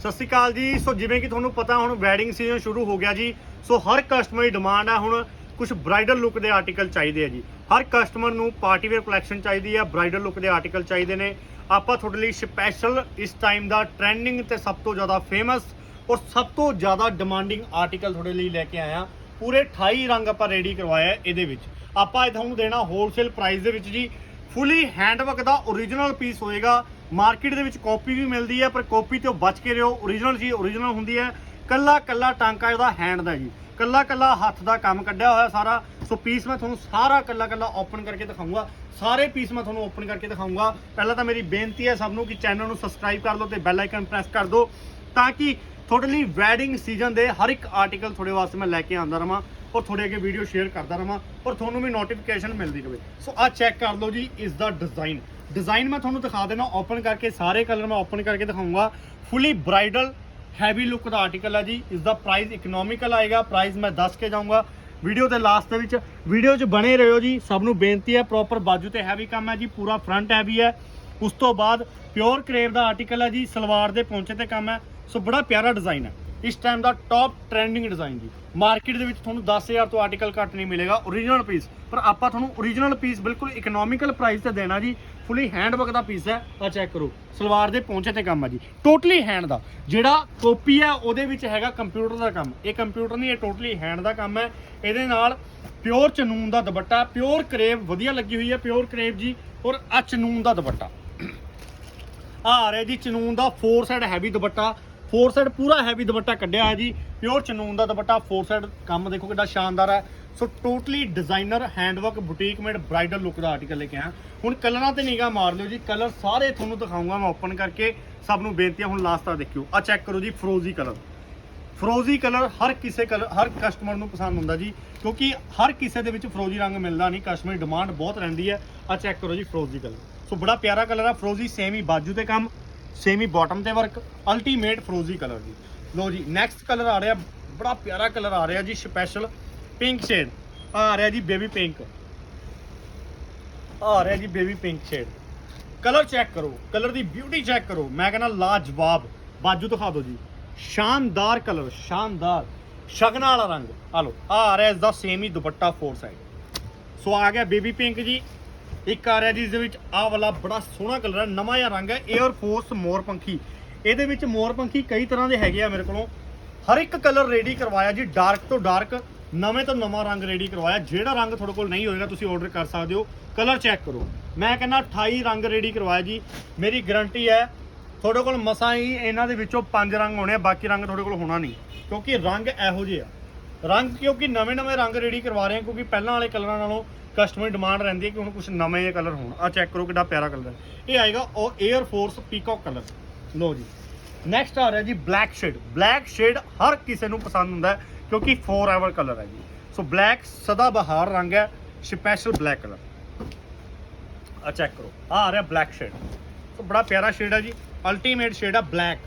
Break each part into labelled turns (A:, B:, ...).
A: ਸਤਿ ਸ਼੍ਰੀ ਅਕਾਲ ਜੀ। ਸੋ ਜਿਵੇਂ ਕਿ ਤੁਹਾਨੂੰ ਪਤਾ, ਹੁਣ ਵੈਡਿੰਗ ਸੀਜ਼ਨ ਸ਼ੁਰੂ ਹੋ ਗਿਆ ਜੀ। ਸੋ ਹਰ ਕਸਟਮਰ ਦੀ ਡਿਮਾਂਡ ਹੈ ਹੁਣ ਕੁਝ ਬ੍ਰਾਈਡਲ ਲੁੱਕ ਦੇ ਆਰਟੀਕਲ ਚਾਹੀਦੇ ਆ ਜੀ। ਹਰ ਕਸਟਮਰ ਨੂੰ ਪਾਰਟੀ ਵੇਅਰ ਕਲੈਕਸ਼ਨ ਚਾਹੀਦੀ ਹੈ ਬ੍ਰਾਈਡਲ ਲੁੱਕ ਦੇ ਆਰਟੀਕਲ ਚਾਹੀਦੇ ਨੇ। ਆਪਾਂ ਤੁਹਾਡੇ ਲਈ ਸਪੈਸ਼ਲ ਇਸ ਟਾਈਮ ਦਾ ਟ੍ਰੈਂਡਿੰਗ ਤੇ ਸਭ ਤੋਂ ਜ਼ਿਆਦਾ ਫੇਮਸ ਔਰ ਸਭ ਤੋਂ ਜ਼ਿਆਦਾ ਡਿਮਾਂਡਿੰਗ ਆਰਟੀਕਲ ਤੁਹਾਡੇ ਲਈ ਲੈ ਕੇ ਆਇਆ ਪੂਰੇ 28 ਰੰਗ ਆਪਾਂ ਰੈਡੀ ਕਰਵਾਇਆ ਇਹਦੇ ਵਿੱਚ। ਆਪਾਂ ਇਹ ਤੁਹਾਨੂੰ ਦੇਣਾ ਹੋਲਸੇਲ ਪ੍ਰਾਈਸ ਦੇ ਵਿੱਚ ਜੀ। ਫੁੱਲੀ ਹੈਂਡਵਰਕ ਦਾ origignal ਪੀਸ ਹੋਏਗਾ। ਮਾਰਕੀਟ ਦੇ ਵਿੱਚ ਕਾਪੀ ਵੀ ਮਿਲਦੀ ਹੈ, ਪਰ ਕਾਪੀ ਤੋਂ ਬਚ ਕੇ ਰਹੋ। Origignal ਜੀ origignal ਹੁੰਦੀ ਹੈ। ਕੱਲਾ ਕੱਲਾ ਟਾਂਕਾ ਇਹਦਾ ਹੈਂਡ ਦਾ ਜੀ। ਕੱਲਾ ਕੱਲਾ ਹੱਥ ਦਾ ਕੰਮ ਕੱਢਿਆ ਹੋਇਆ ਸਾਰਾ। ਸੋ ਪੀਸ ਮੈਂ ਤੁਹਾਨੂੰ ਸਾਰਾ ਕੱਲਾ ਕੱਲਾ ਓਪਨ ਕਰਕੇ ਦਿਖਾਊਂਗਾ। ਸਾਰੇ ਪੀਸ ਮੈਂ ਤੁਹਾਨੂੰ ਓਪਨ ਕਰਕੇ ਦਿਖਾਊਂਗਾ। ਪਹਿਲਾਂ ਤਾਂ ਮੇਰੀ ਬੇਨਤੀ ਹੈ ਸਭ ਨੂੰ ਕਿ ਚੈਨਲ ਨੂੰ ਸਬਸਕ੍ਰਾਈਬ ਕਰ ਲਓ ਤੇ ਬੈਲ ਆਈਕਨ ਪ੍ਰੈਸ ਕਰ ਦਿਓ, ਤਾਂ ਕਿ ਤੁਹਾਡੇ ਲਈ ਵੈਡਿੰਗ ਸੀਜ਼ਨ ਦੇ ਹਰ ਇੱਕ ਆਰਟੀਕਲ ਤੁਹਾਡੇ ਵਾਸਤੇ ਮੈਂ ਲੈ ਕੇ ਆਉਂਦਾ ਰਵਾਂ ਔਰ ਤੁਹਾਡੇ ਅੱਗੇ ਵੀਡੀਓ ਸ਼ੇਅਰ ਕਰਦਾ ਰਵਾਂ ਔਰ ਤੁਹਾਨੂੰ ਵੀ ਨੋਟੀਫਿਕੇਸ਼ਨ ਮਿਲਦੀ ਰਹੇ ਸੋ ਆ ਚੈੱਕ ਕਰ ਲਓ ਜੀ, ਇਸ ਦਾ ਡਿਜ਼ਾਈਨ ਡਿਜ਼ਾਈਨ ਮੈਂ ਤੁਹਾਨੂੰ ਦਿਖਾ ਦੇਣਾ ਓਪਨ ਕਰਕੇ, ਸਾਰੇ ਕਲਰ ਮੈਂ ਓਪਨ ਕਰਕੇ ਦਿਖਾਊਂਗਾ ਫੁੱਲੀ ਬ੍ਰਾਈਡਲ ਹੈਵੀ ਲੁੱਕ ਦਾ ਆਰਟੀਕਲ ਹੈ ਜੀ। ਇਸ ਦਾ ਪ੍ਰਾਈਸ ਇਕਨੋਮਿਕਲ ਆਏਗਾ। ਪ੍ਰਾਈਸ ਮੈਂ ਦੱਸ ਕੇ ਜਾਊਂਗਾ। ਵੀਡੀਓ ਦੇ ਲਾਸਟ ਦੇ ਵਿੱਚ ਵੀਡੀਓ 'ਚ ਬਣੇ ਰਹੋ ਜੀ। ਸਭ ਨੂੰ ਬੇਨਤੀ ਹੈ ਪ੍ਰੋਪਰ ਬਾਜੂ ਤੇ ਹੈਵੀ ਕੰਮ ਹੈ ਜੀ। ਪੂਰਾ ਫਰੰਟ ਹੈਵੀ ਹੈ। ਉਸ ਤੋਂ ਬਾਅਦ ਪਿਓਰ ਕਰੇਵ ਦਾ ਆਰਟੀਕਲ ਹੈ ਜੀ। ਸਲਵਾਰ ਦੇ ਪੌਂਚੇ ਤੇ ਕੰਮ ਹੈ। ਸੋ ਬੜਾ ਪਿਆਰਾ ਡਿਜ਼ਾਈਨ ਹੈ। ਇਸ ਟਾਈਮ ਦਾ ਟੌਪ ਟ੍ਰੈਂਡਿੰਗ ਡਿਜ਼ਾਈਨ ਜੀ। ਮਾਰਕੀਟ ਦੇ ਵਿੱਚ ਤੁਹਾਨੂੰ 10000 ਤੋਂ ਆਰਟੀਕਲ ਘੱਟ ਨਹੀਂ ਮਿਲੇਗਾ origignal ਪੀਸ ਪਰ ਆਪਾਂ ਤੁਹਾਨੂੰ origignal ਪੀਸ ਬਿਲਕੁਲ ਇਕਨੋਮਿਕਲ ਪ੍ਰਾਈਸ ਤੇ ਦੇਣਾ ਜੀ। ਫੁੱਲੀ ਹੈਂਡਵਰਕ ਦਾ ਪੀਸ ਹੈ ਆ ਚੈੱਕ ਕਰੋ। ਸਲਵਾਰ ਦੇ ਪਹੁੰਚੇ ਤੇ ਕੰਮ ਆ ਜੀ। ਟੋਟਲੀ ਹੈਂਡ ਦਾ। ਜਿਹੜਾ ਕਾਪੀ ਹੈ, ਉਹਦੇ ਵਿੱਚ ਹੈਗਾ ਕੰਪਿਊਟਰ ਦਾ ਕੰਮ। ਇਹ ਕੰਪਿਊਟਰ ਨਹੀਂ, ਇਹ ਟੋਟਲੀ ਹੈਂਡ ਦਾ ਕੰਮ ਹੈ। ਇਹਦੇ ਨਾਲ ਪਿਓਰ ਚਨੂਨ ਦਾ ਦੁਪੱਟਾ ਪਿਓਰ ਕਰੇਬ ਵਧੀਆ ਲੱਗੀ ਹੋਈ ਹੈ ਪਿਓਰ ਕਰੇਬ ਜੀ। ਔਰ ਆ ਚਨੂਨ ਦਾ ਦੁਪੱਟਾ। ਆ ਆ ਰਿਹਾ ਜੀ ਚਨੂਨ ਦਾ 4 ਸਾਈਡ ਹੈਵੀ ਦੁਪੱਟਾ। 4 ਸਾਈਡ ਪੂਰਾ ਹੈਵੀ ਦੁਪੱਟਾ ਕੱਢਿਆ ਹੈ ਜੀ। ਪਿਓਰ ਚਨੂਨ ਦਾ ਦੁਪੱਟਾ 4 ਸਾਈਡ ਕੰਮ ਦੇਖੋ ਕਿੰਨਾ ਸ਼ਾਨਦਾਰ ਹੈ। So totally designer handwork boutique made bridal look ਦਾ ਆਰਟੀਕਲ ਲੈ ਕੇ ਆਇਆ। ਹੁਣ ਕਲਰਾਂ ਤੇ ਨਿਗਾਹ ਮਾਰ ਲਿਓ ਜੀ। ਕਲਰ ਸਾਰੇ ਤੁਹਾਨੂੰ ਦਿਖਾਊਂਗਾ ਮੈਂ ਓਪਨ ਕਰਕੇ। ਸਭ ਨੂੰ ਬੇਨਤੀ ਹੈ, ਹੁਣ ਲਾਸਟ ਤੱਕ ਦੇਖਿਓ। ਆ ਚੈੱਕ ਕਰੋ ਜੀ ਫਰੋਜ਼ੀ ਕਲਰ। ਫਰੋਜ਼ੀ ਕਲਰ ਹਰ ਕਿਸੇ ਕਲਰ, ਹਰ ਕਸਟਮਰ ਨੂੰ ਪਸੰਦ ਹੁੰਦਾ ਜੀ। ਕਿਉਂਕਿ ਹਰ ਕਿਸੇ ਦੇ ਵਿੱਚ ਫਰੋਜ਼ੀ ਰੰਗ ਮਿਲਦਾ ਨਹੀਂ। ਕਸਟਮਰ ਦੀ ਡਿਮਾਂਡ ਬਹੁਤ ਰਹਿੰਦੀ ਹੈ। ਆ ਚੈੱਕ ਕਰੋ ਜੀ ਫਰੋਜ਼ੀ ਕਲਰ। ਸੋ ਬੜਾ ਪਿਆਰਾ ਕਲਰ ਆ। ਫਰੋਜ਼ੀ ਸੇਮ ਹੀ, ਬਾਜੂ ਤੇ ਕੰਮ। ਸੇਮ ਹੀ ਬਾਟਮ ਤੇ ਵਰਕ ਅਲਟੀਮੇਟ ਫਰੋਜ਼ੀ ਕਲਰ ਜੀ। ਲੋ ਜੀ ਨੈਕਸਟ ਕਲਰ ਆ ਰਿਹਾ, ਬੜਾ ਪਿਆਰਾ ਕਲਰ ਆ ਰਿਹਾ ਜੀ ਸਪੈਸ਼ਲ ਪਿੰਕ ਸ਼ੇਡ ਆ ਰਿਹਾ ਜੀ ਬੇਬੀ ਪਿੰਕ ਆ ਰਿਹਾ ਜੀ baby pink shade colour check ਕਰੋ ਕਲਰ ਦੀ ਬਿਊਟੀ ਚੈੱਕ ਕਰੋ। ਮੈਂ ਕਹਿੰਦਾ ਲਾਜਵਾਬ। ਬਾਜੂ ਦਿਖਾ ਦਿਓ ਜੀ। ਸ਼ਾਨਦਾਰ ਕਲਰ ਸ਼ਾਨਦਾਰ। ਸ਼ਗਨਾ ਵਾਲਾ ਰੰਗ। ਆ ਲੋ ਆ ਆ ਰਿਹਾ ਇਸ ਦਾ ਸੇਮ ਹੀ ਦੁਪੱਟਾ ਫੋਰ ਸਾਈਡ ਸੋ ਆ ਗਿਆ ਬੇਬੀ ਪਿੰਕ ਜੀ। ਇੱਕ ਆ ਰਿਹਾ ਜੀ ਇਸ ਦੇ ਵਿੱਚ ਆਹ ਵਾਲਾ ਬੜਾ ਸੋਹਣਾ ਕਲਰ ਹੈ, ਨਵਾਂ ਜਿਹਾ ਰੰਗ ਹੈ 에ਅਰ ਫੋਰਸ ਮੋਰ ਪੰਖੀ। ਇਹਦੇ ਵਿੱਚ ਮੋਰ ਪੰਖੀ ਕਈ ਤਰ੍ਹਾਂ ਦੇ ਹੈਗੇ ਆ ਮੇਰੇ ਕੋਲੋਂ। ਹਰ ਇੱਕ ਕਲਰ ਰੈਡੀ ਕਰਵਾਇਆ ਜੀ ਡਾਰਕ ਤੋਂ ਡਾਰਕ ਨਵੇਂ ਤੋਂ ਨਵਾਂ ਰੰਗ ਰੈਡੀ ਕਰਵਾਇਆ। ਜਿਹੜਾ ਰੰਗ ਤੁਹਾਡੇ ਕੋਲ ਨਹੀਂ ਹੋਏਗਾ, ਤੁਸੀਂ ਆਰਡਰ ਕਰ ਸਕਦੇ ਹੋ। ਕਲਰ ਚੈੱਕ ਕਰੋ। ਮੈਂ ਕਹਿੰਦਾ 28 ਰੰਗ ਰੈਡੀ ਕਰਵਾਇਆ ਜੀ। ਮੇਰੀ ਗਾਰੰਟੀ ਹੈ, ਤੁਹਾਡੇ ਕੋਲ ਮਸਾਂ ਹੀ ਇਹਨਾਂ ਦੇ ਵਿੱਚੋਂ ਪੰਜ ਰੰਗ ਹੋਣੇ ਆ, ਬਾਕੀ ਰੰਗ ਤੁਹਾਡੇ ਕੋਲ ਹੋਣਾ ਨਹੀਂ, ਕਿਉਂਕਿ ਰੰਗ ਇਹੋ ਜਿਹੇ ਆ। ਰੰਗ ਕਿਉਂਕਿ ਨਵੇਂ ਨਵੇਂ ਰੰਗ ਰੈਡੀ ਕਰਵਾ ਰਹੇ ਹਾਂ, ਕਿਉਂਕਿ ਪਹਿਲਾਂ ਵਾਲੇ ਕਲਰਾਂ ਨਾਲੋਂ ਕਸਟਮਰ ਡਿਮਾਂਡ ਰਹਿੰਦੀ ਹੈ ਕਿ ਹੁਣ ਕੁਝ ਨਵੇਂ ਕਲਰ ਹੋਣ। ਆ ਚੈੱਕ ਕਰੋ ਕਿੰਨਾ ਪਿਆਰਾ ਕਲਰ ਹੈ। ਇਹ ਆਏਗਾ ਉਹ 에ਅਰ ਫੋਰਸ ਪੀਕੌਕ ਕਲਰ ਲੋ ਜੀ। ਨੈਕਸਟ ਆ ਰਿਹਾ ਜੀ ਬਲੈਕ ਸ਼ੇਡ ਬਲੈਕ ਸ਼ੇਡ ਹਰ ਕਿਸੇ ਨੂੰ ਪਸੰਦ ਹੁੰਦਾ ਹੈ, ਕਿਉਂਕਿ ਫੋਰਐਵਰ ਕਲਰ ਹੈ ਜੀ। ਸੋ ਬਲੈਕ ਸਦਾ ਬਹਾਰ ਰੰਗ ਹੈ ਸਪੈਸ਼ਲ ਬਲੈਕ ਕਲਰ ਆ ਚੈੱਕ ਕਰੋ। ਆ ਆ ਰਿਹਾ ਬਲੈਕ ਸ਼ੇਡ ਸੋ ਬੜਾ ਪਿਆਰਾ ਸ਼ੇਡ ਹੈ ਜੀ। ਅਲਟੀਮੇਟ ਸ਼ੇਡ ਆ ਬਲੈਕ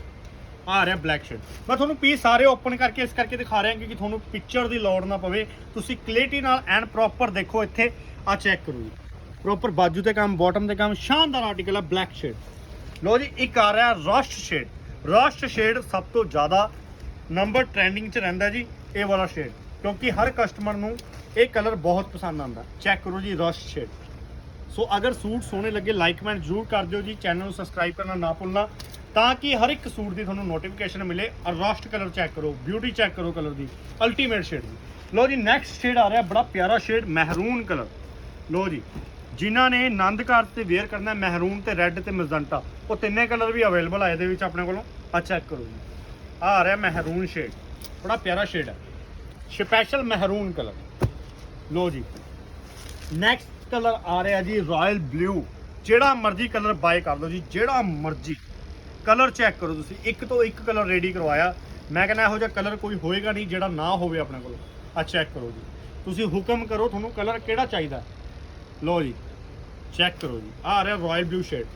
A: ਆ ਰਿਹਾ ਬਲੈਕ ਸ਼ੇਡ ਮੈਂ ਤੁਹਾਨੂੰ ਪੀਸ ਸਾਰੇ ਓਪਨ ਕਰਕੇ ਇਸ ਕਰਕੇ ਦਿਖਾ ਰਿਹਾ ਕਿਉਂਕਿ ਤੁਹਾਨੂੰ ਪਿਕਚਰ ਦੀ ਲੋੜ ਨਾ ਪਵੇ। ਤੁਸੀਂ ਕਲੈਰਿਟੀ ਨਾਲ ਐਨ ਪ੍ਰੋਪਰ ਦੇਖੋ ਇੱਥੇ ਆ ਚੈੱਕ ਕਰੋ ਜੀ। ਪ੍ਰੋਪਰ ਬਾਜੂ ਤੇ ਕੰਮ ਬਾਟਮ ਤੇ ਕੰਮ, ਸ਼ਾਨਦਾਰ ਆਰਟੀਕਲ ਆ ਬਲੈਕ ਸ਼ੇਡ ਲੋ ਜੀ, ਇੱਕ ਆ ਰਿਹਾ ਰਸਟ ਸ਼ੇਡ ਰਸਟ ਸ਼ੇਡ ਸਭ ਤੋਂ ਜ਼ਿਆਦਾ ਨੰਬਰ ਟ੍ਰੈਂਡਿੰਗ 'ਚ ਰਹਿੰਦਾ ਜੀ, ਇਹ ਵਾਲਾ ਸ਼ੇਡ ਕਿਉਂਕਿ ਹਰ ਕਸਟਮਰ ਨੂੰ ਇਹ ਕਲਰ ਬਹੁਤ ਪਸੰਦ ਆਉਂਦਾ। ਚੈੱਕ ਕਰੋ ਜੀ ਰਸਟ ਸ਼ੇਡ ਸੋ ਅਗਰ ਸੂਟ ਸੋਹਣੇ ਲੱਗੇ ਲਾਈਕ ਕਮੈਂਟ ਜ਼ਰੂਰ ਕਰ ਦਿਓ ਜੀ। ਚੈਨਲ ਨੂੰ ਸਬਸਕ੍ਰਾਈਬ ਕਰਨਾ ਨਾ ਭੁੱਲਣਾ। ਤਾਂ ਕਿ ਹਰ ਇੱਕ ਸੂਟ ਦੀ ਤੁਹਾਨੂੰ ਨੋਟੀਫਿਕੇਸ਼ਨ ਮਿਲੇ। ਔਰ ਰਸਟ ਕਲਰ ਚੈੱਕ ਕਰੋ ਬਿਊਟੀ ਚੈੱਕ ਕਰੋ ਕਲਰ ਦੀ ਅਲਟੀਮੇਟ ਸ਼ੇਡ ਦੀ। ਲੋ ਜੀ ਨੈਕਸਟ ਸ਼ੇਡ ਆ ਰਿਹਾ, ਬੜਾ ਪਿਆਰਾ ਸ਼ੇਡ ਮਹਿਰੂਨ ਕਲਰ ਲੋ ਜੀ, ਜਿਨ੍ਹਾਂ ਨੇ ਆਨੰਦ ਕਾਰਜ ਤੇ ਵੇਅਰ ਕਰਨਾ ਮਹਿਰੂਨ ਤੇ ਰੈੱਡ ਤੇ ਮੈਜੈਂਟਾ ਉਹ ਤਿੰਨੇ ਕਲਰ ਵੀ ਅਵੇਲੇਬਲ ਆ ਇਹਦੇ ਵਿੱਚ ਆਪਣੇ ਕੋਲੋਂ। ਆ ਚੈੱਕ ਕਰੋ ਜੀ। ਆ ਆ ਰਿਹਾ ਮਹਿਰੂਨ ਸ਼ੇਡ ਬੜਾ ਪਿਆਰਾ ਸ਼ੇਡ ਹੈ। ਸਪੈਸ਼ਲ ਮਹਿਰੂਨ ਕਲਰ ਲੋ ਜੀ ਨੈਕਸਟ ਕਲਰ ਆ ਰਿਹਾ ਜੀ ਰਾਇਲ ਬਲੂ ਜਿਹੜਾ ਮਰਜ਼ੀ ਕਲਰ ਬਾਏ ਕਰ ਲਓ ਜੀ, ਜਿਹੜਾ ਮਰਜ਼ੀ। ਕਲਰ ਚੈੱਕ ਕਰੋ ਤੁਸੀਂ। ਇੱਕ ਤੋਂ ਇੱਕ ਕਲਰ ਰੈਡੀ ਕਰਵਾਇਆ। ਮੈਂ ਕਹਿੰਦਾ ਇਹੋ ਜਿਹਾ ਕਲਰ ਕੋਈ ਹੋਏਗਾ ਨਹੀਂ ਜਿਹੜਾ ਨਾ ਹੋਵੇ ਆਪਣੇ ਕੋਲ। ਆ ਚੈੱਕ ਕਰੋ ਜੀ। ਤੁਸੀਂ ਹੁਕਮ ਕਰੋ ਤੁਹਾਨੂੰ ਕਲਰ ਕਿਹੜਾ ਚਾਹੀਦਾ। ਲਓ ਜੀ, ਚੈੱਕ ਕਰੋ ਜੀ। ਆਹ ਆ ਰਿਹਾ ਰਾਇਲ ਬਲੂ ਸ਼ੇਡ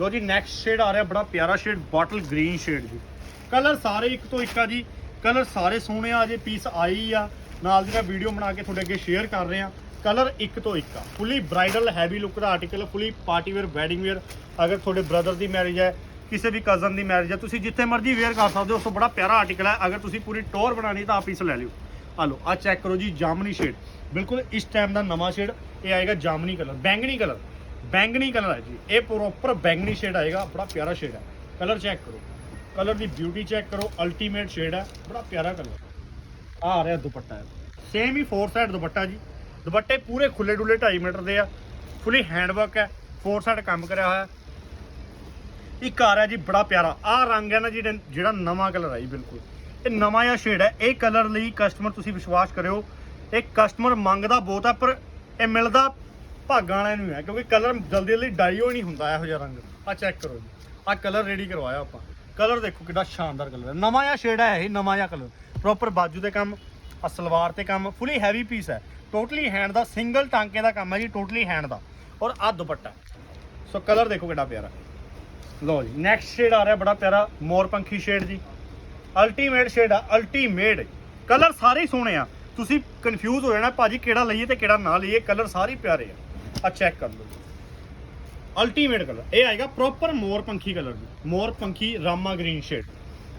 A: ਲਓ ਜੀ ਨੈਕਸਟ ਸ਼ੇਡ ਆ ਰਿਹਾ ਬੜਾ ਪਿਆਰਾ ਸ਼ੇਡ ਬਾਟਲ ਗ੍ਰੀਨ ਸ਼ੇਡ ਜੀ। ਕਲਰ ਸਾਰੇ ਇੱਕ ਤੋਂ ਇੱਕ ਆ ਜੀ। ਕਲਰ ਸਾਰੇ ਸੋਹਣੇ ਆ ਜੇ ਪੀਸ ਆਈ ਆ। ਨਾਲ ਦੀ ਨਾਲ ਵੀਡੀਓ ਬਣਾ ਕੇ ਤੁਹਾਡੇ ਅੱਗੇ ਸ਼ੇਅਰ ਕਰ ਰਹੇ ਆ। ਕਲਰ ਇੱਕ ਤੋਂ ਇੱਕ ਆ। ਫੁੱਲੀ ਬ੍ਰਾਈਡਲ ਹੈਵੀ ਲੁੱਕ ਦਾ article fully party wear wedding wear ਅਗਰ ਤੁਹਾਡੇ ਬ੍ਰਦਰ ਦੀ ਮੈਰਿਜ ਹੈ ਕਿਸੇ ਵੀ ਕਜ਼ਨ ਦੀ ਮੈਰਿਜ ਹੈ ਤੁਸੀਂ ਜਿੱਥੇ ਮਰਜ਼ੀ ਵੇਅਰ ਕਰ ਸਕਦੇ ਹੋ, ਉਸ ਤੋਂ ਬੜਾ ਪਿਆਰਾ ਆਰਟੀਕਲ ਹੈ। ਅਗਰ ਤੁਸੀਂ ਪੂਰੀ ਟੋਰ ਬਣਾਣੀ ਤਾਂ ਆਪ ਇਸ ਲੈ ਲਿਓ। ਆ ਲਓ, ਆ ਚੈੱਕ ਕਰੋ ਜੀ, ਜਾਮਨੀ ਸ਼ੇਡ ਬਿਲਕੁਲ ਇਸ ਟਾਈਮ ਦਾ ਨਵਾਂ ਸ਼ੇਡ ਇਹ ਆਏਗਾ ਜਾਮਨੀ ਕਲਰ ਬੈਂਗਣੀ ਕਲਰ ਬੈਂਗਣੀ ਕਲਰ ਹੈ ਜੀ, ਇਹ ਪ੍ਰੋਪਰ ਬੈਂਗਣੀ ਸ਼ੇਡ ਆਏਗਾ, ਬੜਾ ਪਿਆਰਾ ਸ਼ੇਡ ਹੈ। ਕਲਰ ਚੈੱਕ ਕਰੋ। ਕਲਰ ਦੀ ਬਿਊਟੀ ਚੈੱਕ ਕਰੋ ਅਲਟੀਮੇਟ ਸ਼ੇਡ ਹੈ, ਬੜਾ ਪਿਆਰਾ ਕਲਰ ਆ ਰਿਹਾ ਦੁਪੱਟਾ। ਸੇਮ ਹੀ ਫੋਰ ਸਾਈਡ ਦੁਪੱਟਾ ਜੀ। ਦੁਪੱਟੇ ਪੂਰੇ ਖੁੱਲੇ ਡੁੱਲੇ 2.5 ਮੀਟਰ ਦੇ ਆ। ਫੁੱਲੀ ਹੈਂਡਵਰਕ ਹੈ ਫੋਰ ਸਾਈਡ ਕੰਮ ਕਰਿਆ ਹੋਇਆ। ਇੱਕ ਆ ਰਿਹਾ ਜੀ, ਬੜਾ ਪਿਆਰਾ। ਆਹ ਰੰਗ ਹੈ ਨਾ ਜਿਹੜਾ ਜਿਹੜਾ ਨਵਾਂ ਕਲਰ ਹੈ ਜੀ, ਬਿਲਕੁਲ। ਇਹ ਨਵਾਂ ਜਿਹਾ ਸ਼ੇਡ ਹੈ, ਇਹ ਕਲਰ ਲਈ ਕਸਟਮਰ ਤੁਸੀਂ ਵਿਸ਼ਵਾਸ ਕਰਿਓ। ਇਹ ਕਸਟਮਰ ਮੰਗਦਾ ਬਹੁਤ ਹੈ, ਪਰ ਇਹ ਮਿਲਦਾ ਭਾਗਾਂ ਵਾਲਿਆਂ ਨੂੰ ਹੈ ਕਿਉਂਕਿ ਕਲਰ ਜਲਦੀ ਜਲਦੀ ਡਾਈ ਹੋ ਨਹੀਂ ਹੁੰਦਾ, ਇਹੋ ਜਿਹਾ ਰੰਗ। ਆ ਚੈੱਕ ਕਰੋ ਜੀ। ਆ ਕਲਰ ਰੈਡੀ ਕਰਵਾਇਆ ਆਪਾਂ। ਕਲਰ ਦੇਖੋ ਕਿੰਨਾ ਸ਼ਾਨਦਾਰ ਕਲਰ ਹੈ। ਨਵਾਂ ਜਿਹਾ ਸ਼ੇਡ ਹੈ ਇਹ, ਨਵਾਂ ਜਿਹਾ ਕਲਰ ਪ੍ਰੋਪਰ ਬਾਜੂ ਤੇ ਕੰਮ ਆ ਸਲਵਾਰ ਤੇ ਕੰਮ ਫੁੱਲੀ ਹੈਵੀ ਪੀਸ ਹੈ। ਟੋਟਲੀ ਹੈਂਡ ਦਾ ਸਿੰਗਲ ਟਾਂਕੇ ਦਾ ਕੰਮ ਹੈ ਜੀ ਟੋਟਲੀ ਹੈਂਡ ਦਾ। ਔਰ ਆ ਦੁਪੱਟਾ। ਸੋ ਕਲਰ ਦੇਖੋ ਕਿੰਨਾ ਪਿਆਰਾ। ਲਓ ਜੀ ਨੈਕਸਟ ਸ਼ੇਡ ਆ ਰਿਹਾ ਬੜਾ ਪਿਆਰਾ ਮੋਰਪੰਖੀ ਸ਼ੇਡ ਜੀ। ਅਲਟੀਮੇਟ ਸ਼ੇਡ ਆ ਅਲਟੀਮੇਟ ਕਲਰ ਸਾਰੇ ਹੀ ਸੋਹਣੇ ਆ। ਤੁਸੀਂ ਕਨਫਿਊਜ਼ ਹੋ ਜਾਣਾ ਭਾਜੀ ਕਿਹੜਾ ਲਈਏ ਤੇ ਕਿਹੜਾ ਨਾ ਲਈਏ ਕਲਰ ਸਾਰੇ ਪਿਆਰੇ ਆ। ਆ ਚੈੱਕ ਕਰ ਲਓ ਅਲਟੀਮੇਟ ਕਲਰ ਇਹ ਆਏਗਾ ਪ੍ਰੋਪਰ ਮੋਰ ਪੰਖੀ ਕਲਰ ਜੀ। ਮੋਰ ਪੰਖੀ ਰਾਮਾ ਗ੍ਰੀਨ ਸ਼ੇਡ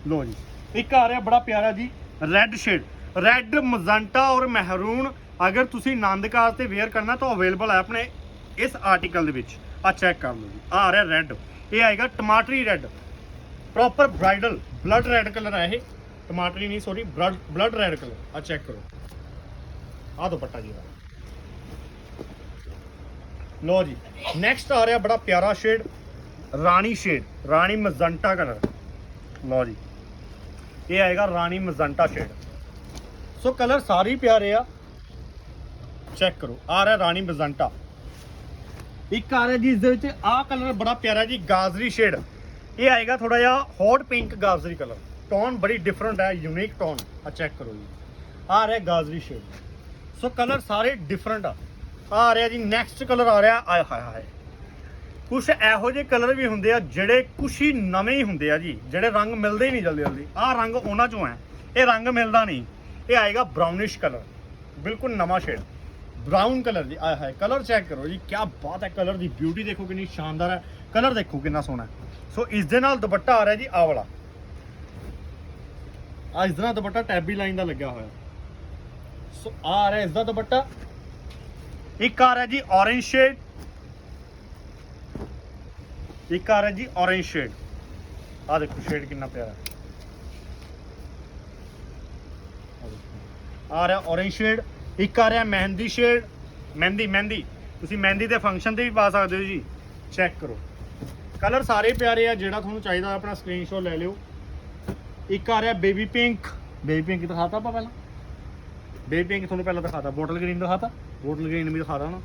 A: ਲਓ ਜੀ, ਇੱਕ ਆ ਰਿਹਾ ਬੜਾ ਪਿਆਰਾ ਜੀ ਰੈੱਡ ਸ਼ੇਡ ਰੈੱਡ ਮਜ਼ੰਟਾ ਔਰ ਮਹਿਰੂਨ ਅਗਰ ਤੁਸੀਂ ਨੰਦਕਾਰ ਤੇ ਵੇਅਰ ਕਰਨਾ ਤਾਂ ਅਵੇਲੇਬਲ ਹੈ ਆਪਣੇ ਇਸ ਆਰਟੀਕਲ ਦੇ ਵਿੱਚ। ਆ ਚੈੱਕ ਕਰ ਲਓ ਜੀ, ਆਹ ਆ ਰਿਹਾ ਰੈੱਡ ਇਹ ਆਏਗਾ ਟਮਾਟਰੀ red. Proper bridal blood red colour ਹੈ ਇਹ। ਟਮਾਟਰੀ ਨਹੀਂ ਸੌਰੀ ਬਲੱਡ ਰੈੱਡ ਕਲਰ ਆ ਚੈੱਕ ਕਰੋ। ਆ ਦੁਪੱਟਾ ਜੀ। ਇਹਦਾ ਲੋ ਜੀ। ਨੈਕਸਟ ਆ ਰਿਹਾ ਬੜਾ ਪਿਆਰਾ ਸ਼ੇਡ ਰਾਣੀ ਸ਼ੇਡ ਰਾਣੀ ਮਜ਼ੰਟਾ ਕਲਰ ਲੋ ਜੀ। ਇਹ ਆਏਗਾ ਰਾਣੀ ਮਜ਼ੰਟਾ ਸ਼ੇਡ ਸੋ ਕਲਰ ਸਾਰੇ ਪਿਆਰੇ ਆ। ਚੈੱਕ ਕਰੋ। ਆ ਰਿਹਾ ਰਾਣੀ ਮਜ਼ੰਟਾ ਇੱਕ ਆ ਰਿਹਾ ਜੀ, ਇਸ ਦੇ ਵਿੱਚ ਆਹ ਕਲਰ ਬੜਾ ਪਿਆਰਾ ਜੀ, ਗਾਜ਼ਰੀ ਸ਼ੇਡ ਇਹ ਆਏਗਾ ਥੋੜਾ ਜਿਹਾ ਹੌਟ ਪਿੰਕ ਗਾਜ਼ਰੀ ਕਲਰ ਟੋਨ ਬੜੀ ਡਿਫਰੈਂਟ ਹੈ ਯੂਨੀਕ ਟੋਨ ਆ ਚੈੱਕ ਕਰੋ ਜੀ। ਆ ਰਿਹਾ ਗਾਜ਼ਰੀ ਸ਼ੇਡ ਸੋ ਕਲਰ ਸਾਰੇ ਡਿਫਰੈਂਟ ਆ। ਆ ਰਿਹਾ ਜੀ ਨੈਕਸਟ ਕਲਰ ਆ ਰਿਹਾ, ਆਏ ਹਾਏ ਹਾਏ। ਕੁਝ ਇਹੋ ਜਿਹੇ ਕਲਰ ਵੀ ਹੁੰਦੇ ਆ, ਜਿਹੜੇ ਕੁਛ ਹੀ ਨਵੇਂ ਹੀ ਹੁੰਦੇ ਆ ਜੀ, ਜਿਹੜੇ ਰੰਗ ਮਿਲਦੇ ਹੀ ਨਹੀਂ ਜਲਦੀ ਜਲਦੀ। ਆਹ ਰੰਗ ਉਹਨਾਂ ਚੋਂ ਹੈ। ਇਹ ਰੰਗ ਮਿਲਦਾ ਨਹੀਂ। ਇਹ ਆਏਗਾ ਬ੍ਰਾਊਨਿਸ਼ ਕਲਰ ਬਿਲਕੁਲ ਨਵਾਂ ਸ਼ੇਡ ਬ੍ਰਾਊਨ ਕਲਰ ਦੀ, ਆਏ ਹਾਏ ਕਲਰ ਚੈੱਕ ਕਰੋ ਜੀ ਕੀ ਬਾਤ ਹੈ ਕਲਰ ਦੀ ਬਿਊਟੀ ਦੇਖੋ ਕਿੰਨੀ ਸ਼ਾਨਦਾਰ ਹੈ ਕਲਰ ਦੇਖੋ ਕਿੰਨਾ ਸੋਹਣਾ ਸੋ ਇਸ ਦੇ ਨਾਲ ਦੁਪੱਟਾ ਆ ਰਿਹਾ ਜੀ, ਆਹ ਵਾਲਾ। ਆ ਇਸ ਦਾ ਦੁਪੱਟਾ ਟੈਬੀ ਲਾਈਨ ਦਾ ਲੱਗਿਆ ਹੋਇਆ। ਸੋ ਆਹ ਆ ਰਿਹਾ ਇਸ ਦਾ ਦੁਪੱਟਾ। ਇੱਕ ਆ ਰਿਹਾ ਜੀ, orange ਸ਼ੇਡ ਇੱਕ ਆ ਰਿਹਾ ਜੀ, orange ਸ਼ੇਡ ਆ ਦੇਖੋ ਸ਼ੇਡ ਕਿੰਨਾ ਪਿਆਰਾ ਹੈ। ਆ ਰਿਹਾ orange ਸ਼ੇਡ ਇੱਕ ਆ ਰਿਹਾ ਮਹਿੰਦੀ ਸ਼ੇਡ, ਮਹਿੰਦੀ ਮਹਿੰਦੀ। ਤੁਸੀਂ ਮਹਿੰਦੀ ਦੇ ਫੰਕਸ਼ਨ ਤੇ ਵੀ ਪਾ ਸਕਦੇ ਹੋ ਜੀ। ਚੈੱਕ ਕਰੋ। ਕਲਰ ਸਾਰੇ ਪਿਆਰੇ ਆ, ਜਿਹੜਾ ਤੁਹਾਨੂੰ ਚਾਹੀਦਾ ਆਪਣਾ ਸਕਰੀਨਸ਼ਾਟ ਲੈ ਲਿਓ। ਇੱਕ ਆ ਰਿਹਾ ਬੇਬੀ ਪਿੰਕ ਬੇਬੀ ਪਿੰਕ ਦਿਖਾਤਾ ਆਪਾਂ ਪਹਿਲਾਂ? ਬੇਬੀ ਪਿੰਕ ਤੁਹਾਨੂੰ ਪਹਿਲਾਂ ਦਿਖਾਤਾ। ਬੋਟਲ ਗ੍ਰੀਨ ਦਿਖਾਤਾ? ਬੋਟਲ ਗ੍ਰੀਨ ਵੀ ਦਿਖਾਤਾ ਨਾ।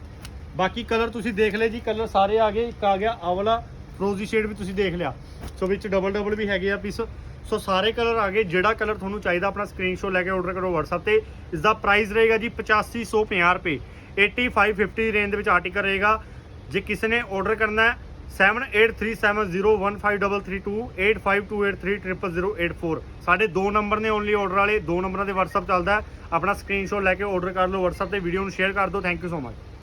A: ਬਾਕੀ ਕਲਰ ਤੁਸੀਂ ਦੇਖ ਲਏ ਜੀ ਕਲਰ ਸਾਰੇ ਆ ਗਏ। ਇੱਕ ਆ ਗਿਆ ਆਵਲਾ। ਫਰੋਜ਼ੀ ਸ਼ੇਡ ਵੀ ਤੁਸੀਂ ਦੇਖ ਲਿਆ। ਸੋ ਵਿੱਚ ਡਬਲ ਡਬਲ ਵੀ ਹੈਗੇ ਆ ਪੀਸ ਸੋ ਸਾਰੇ ਕਲਰ ਆ ਗਏ। ਜਿਹੜਾ ਕਲਰ ਤੁਹਾਨੂੰ ਚਾਹੀਦਾ, ਆਪਣਾ ਸਕਰੀਨਸ਼ਾਟ ਲੈ ਕੇ ਆਰਡਰ ਕਰੋ WhatsApp ਤੇ। ਇਸ ਦਾ ਪ੍ਰਾਈਸ ਰਹੇਗਾ ਜੀ 8550 ਰੁਪਏ। 8550 ਰੇਂਜ ਦੇ ਵਿੱਚ ਆਰਟੀਕਲ ਰਹੇਗਾ। ਜੇ ਕਿਸੇ ਨੇ ਆਰਡਰ ਕਰਨਾ ਹੈ 7837015332 8528300084 ਸਾਡੇ ਦੋ ਨੰਬਰ ਨੇ ਓਨਲੀ ਆਰਡਰ ਵਾਲੇ, ਦੋ ਨੰਬਰਾਂ ਤੇ WhatsApp ਚੱਲਦਾ ਆਪਣਾ ਸਕਰੀਨਸ਼ਾਟ ਲੈ ਕੇ ਆਰਡਰ ਕਰ ਲਓ WhatsApp ਤੇ ਵੀਡੀਓ ਨੂੰ ਸ਼ੇਅਰ ਕਰ ਦਿਓ। Thank you so much